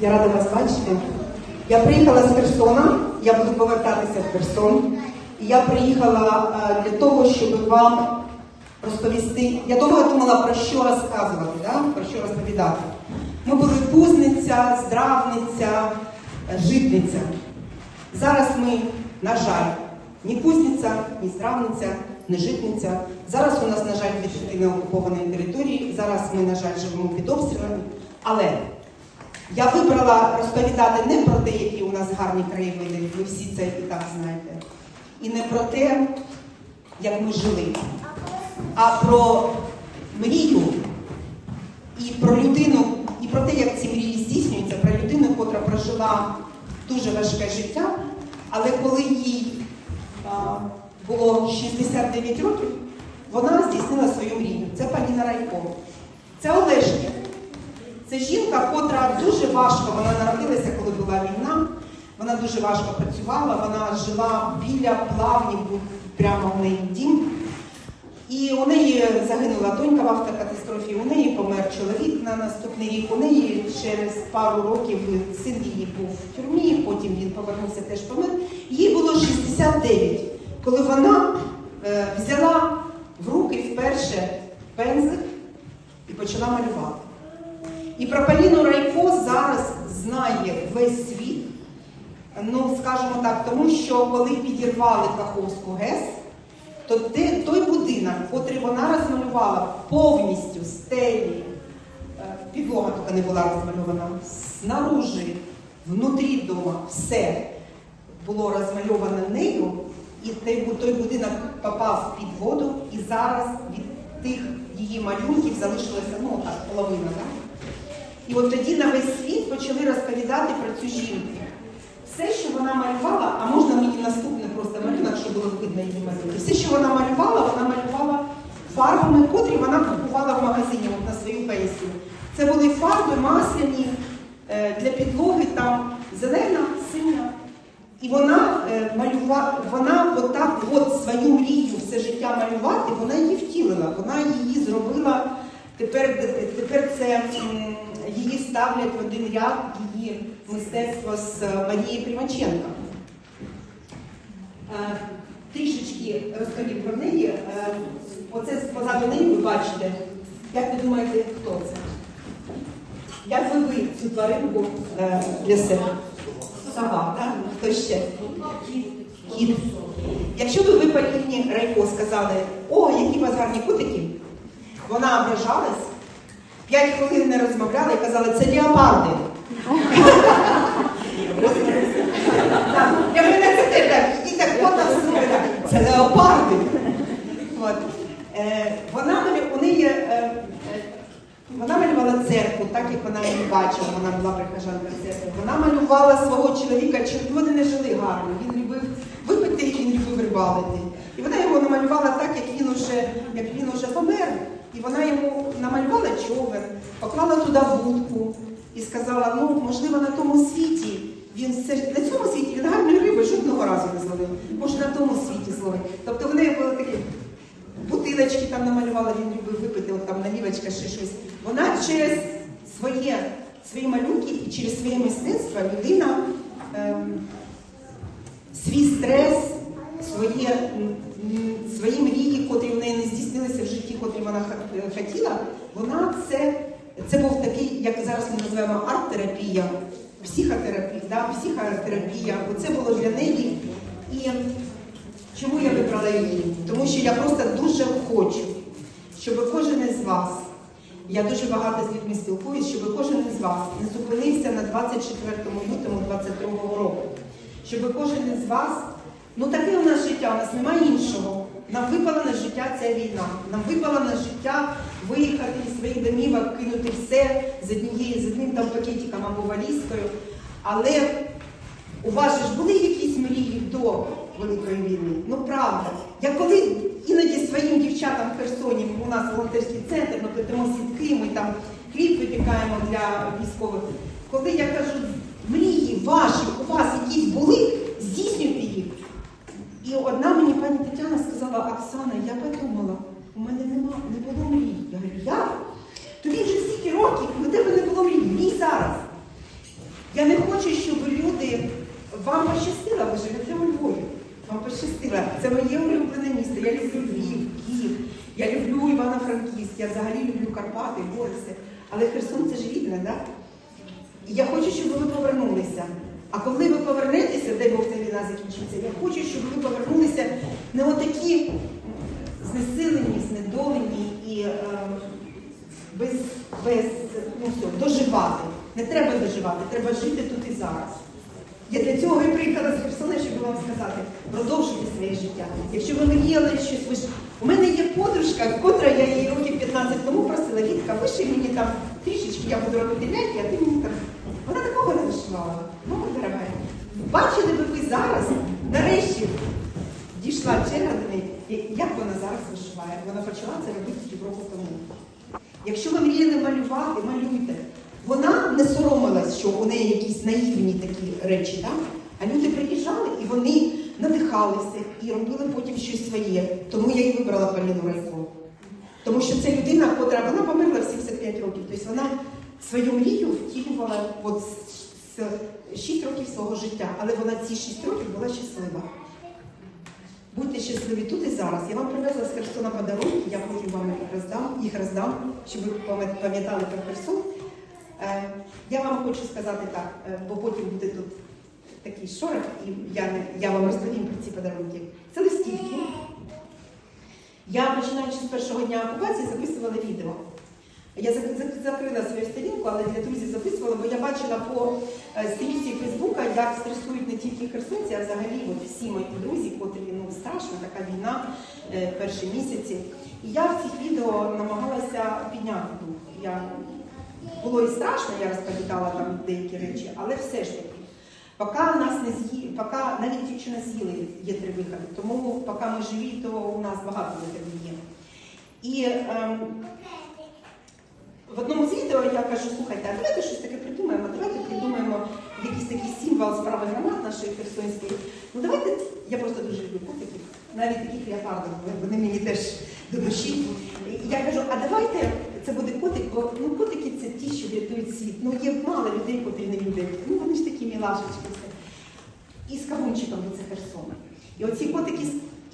Я рада вас бачити. Я приїхала з Херсона, я буду повертатися в Херсон. І я приїхала е, для того, щоб вам розповісти. Я довго думала про що розказувати, да? про що розповідати. Ми були Пузниця, Здравниця, е, Житниця. Зараз ми, на жаль, ні Кузниця, ні Здравниця, ні Житниця. Зараз у нас, на жаль, дві третини окупованої території. Зараз ми, на жаль, живемо під обстрілами. Але я вибрала розповідати не про те, які у нас гарні краєвиди, ви всі це і так знаєте, і не про те, як ми жили, а про мрію і про людину, і про те, як ці мрії здійснюються, про людину, котра прожила дуже важке життя, але коли їй а, було 69 років, вона здійснила свою мрію. Це Паніна Райко. Це Олешня. Це жінка, котра дуже важко, вона народилася, коли була війна. Вона дуже важко працювала, вона жила біля плавнів, прямо в неї дім. І у неї загинула донька в автокатастрофі, у неї помер чоловік на наступний рік. У неї через пару років син її був в тюрмі, потім він повернувся, теж помер. Їй було 69, коли вона е, взяла в руки вперше пензлик і почала малювати. І про Поліну Райко зараз знає весь світ. Ну, скажімо так, тому що коли підірвали Каховську ГЕС, то той будинок, котрий вона розмалювала повністю стелі, е, підлога тільки не була розмальована, снаружи, внутрі дома, все було розмальовано нею, і той будинок попав під воду, і зараз від тих її малюнків залишилося ну, так, половина. Так? І от тоді на весь світ почали розповідати про цю жінку. Все, що вона малювала, а можна мені наступне просто малюнок, щоб було видно її малюнки. Все, що вона малювала, вона малювала фарбами, котрі вона купувала в магазині от, на свою пенсію. Це були фарби масляні е, для підлоги, там зелена, синя. І вона е, малювала, вона отак от свою мрію все життя малювати, вона її втілила, вона її зробила. Тепер, тепер це ставлять в один ряд її мистецтво з е, Марії Примаченко. Е, Трішечки розповім про неї. Е, Оце позаду неї ви бачите. Як ви думаєте, хто це? Як ви ви цю тваринку для себе? Сова, так? Хто ще? Кіт. Якщо б ви Поліні Райко сказали, о, які у вас гарні котики, вона ображалась, п'ять хвилин не розмовляла і казала, це леопарди. Так, Я говорю, це те, так, і так всунули, так, це леопарди. Е, Вона у неї е, е, вона малювала церкву, так як вона її бачила, вона була прихожанка церкви. Вона малювала свого чоловіка, вони не жили гарно. Він любив випити, і він любив рибалити. І вона його намалювала так, як він уже, як він уже помер. І вона йому намалювала човен, поклала туди вудку і сказала: ну, можливо, на тому світі він на цьому світі він гарної риби жодного разу не зловив. Може, на тому світі зловить. Тобто в неї були такі бутилочки там намалювала, він любив випити, от там налівочка, ще щось. Вона через своє, свої малюнки і через своє мистецтво людина ем, свій стрес, своє, м, м, свої мрії, котрі в неї не здійснилися в житті, котрі вона е, хотіла, вона це, це був такий, як зараз ми називаємо арт-терапія, психотерапія, да, психотерапія. Це було для неї. І Чому я вибрала її? Тому що я просто дуже хочу, щоб кожен із вас, я дуже багато з людьми спілкуюсь, щоб кожен із вас не зупинився на 24 лютому 22 року. Щоб кожен із вас, ну таке у нас життя, у нас немає іншого. Нам випала на життя ця війна. Нам випала на життя виїхати із своїх домівок, кинути все з однією, з одним там пакетиком або валізкою. Але у вас ж були якісь мрії до Великої війни? Ну правда. Я коли іноді своїм дівчатам в Херсоні, у нас волонтерський центр, ми плетемо сітки, ми там хліб випікаємо для військових. Коли я кажу, мрії ваші, у вас якісь були, здійснюйте їх. І одна мені пані сказала, Оксана, я подумала, у мене нема, не було мрій. Я говорю, як? Тобі вже стільки років, у тебе не було мрій, мрій зараз. Я не хочу, щоб люди вам пощастило, ви живете у Львові. Вам пощастило. Це моє улюблене місто. Я люблю Львів, Київ, я люблю Івано-Франківськ, я взагалі люблю Карпати, гори, все. Але Херсон це ж рідне, так? І я хочу, щоб ви повернулися. А коли ви повернетеся, дай Бог ця війна закінчиться, я хочу, щоб ви повернулися не отакі знесилені, знедолені і е, без, без ну все, доживати. Не треба доживати, треба жити тут і зараз. Я для цього і приїхала з Херсона, щоб вам сказати, продовжуйте своє життя. Якщо ви мріяли щось, ви ж... У мене є подружка, котра я її років 15 тому просила, Вітка, виши мені там трішечки, я буду робити ляйки, а ти мені там. Вона такого не вишивала. Бачили би ви зараз, нарешті дійшла черга до неї, як вона зараз вишиває. Вона почала це робити півроку тому. Якщо ви мріяли малювати, малюйте. Вона не соромилась, що у неї якісь наївні такі речі, так? а люди приїжджали і вони надихалися і робили потім щось своє. Тому я і вибрала Поліну Райко. Тому що це людина, котра вона померла в 75 років. Тобто вона свою мрію втілювала от 6 років свого життя, але вона ці 6 років була щаслива. Будьте щасливі тут і зараз. Я вам привезла з Херсона подарунки, я потім вам їх роздам, їх роздам, щоб ви пам'ятали про Херсон. Е, я вам хочу сказати так, е, бо потім буде тут такий шорох, і я, я вам розповім про ці подарунки. Це листівки. Я починаючи з першого дня окупації записувала відео. Я зак- зак- закрила свою сторінку, але для друзів записувала, бо я бачила по е, сторінці Фейсбука, як стресують не тільки херсонці, а взагалі от всі мої друзі, котрі ну страшно, така війна е, перші місяці. І я в цих відео намагалася підняти дух. Я було і страшно, я розповідала там деякі речі, але все ж таки. Поки нас не з'їли, поки навіть якщо нас з'їли, є три виходи. Тому поки ми живі, то у нас багато виходів є. І ем, в одному з відео я кажу, слухайте, а давайте щось таке придумаємо, давайте придумаємо якийсь такий символ справи громад нашої Херсонської. Ну давайте, я просто дуже люблю котиків, навіть таких леопардів, вони мені теж до душі. Я кажу, а давайте це буде котик, бо ну, котики це ті, що рятують світ. Ну є мало людей, котрі не люблять. Ну вони ж такі мілашечки. І з кавунчиком це Херсона. І оці котики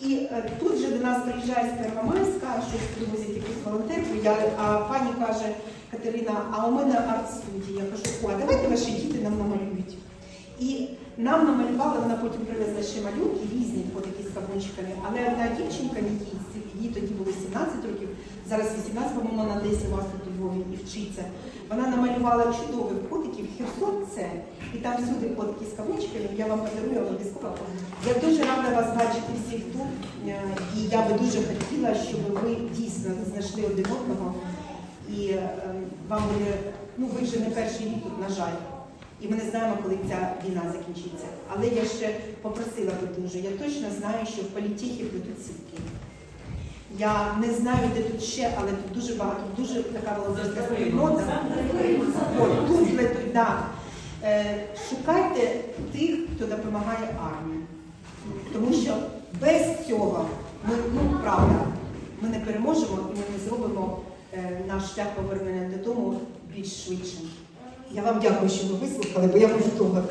і е, тут же до нас приїжджає з Первомайська, щось привозять якусь волонтерку. Я, а пані каже, Катерина, а у мене арт-студія. Я кажу, о, а давайте ваші діти нам намалюють. І нам намалювали, вона потім привезла ще малюнки, різні котики з кавунчиками. Але одна дівчинка, їй тоді було 17 років, зараз 18, по-моєму, вона десь у вас тут Львові і вчиться. Вона намалювала чудових котиків, Херсон це. І там всюди котики з кавунчиками, я вам подарую обов'язково. Я дуже рада вас бачити всіх тут. Е, І я би дуже хотіла, щоб ви дійсно знайшли один одного. І е, вам буде, ну ви вже не перший рік тут, на жаль. І ми не знаємо, коли ця війна закінчиться. Але я ще попросила би дуже. Я точно знаю, що в політехі плетуть сітки. Я не знаю, де тут ще, але тут дуже багато, дуже така волонтерська спільнота. От, тут да. Е, Шукайте тих, хто допомагає армії. Тому що без цього ми, ну правда, ми не переможемо і ми не зробимо е, наш шлях повернення додому більш швидшим. Я вам дякую, що ви вислухали, бо я можу довго.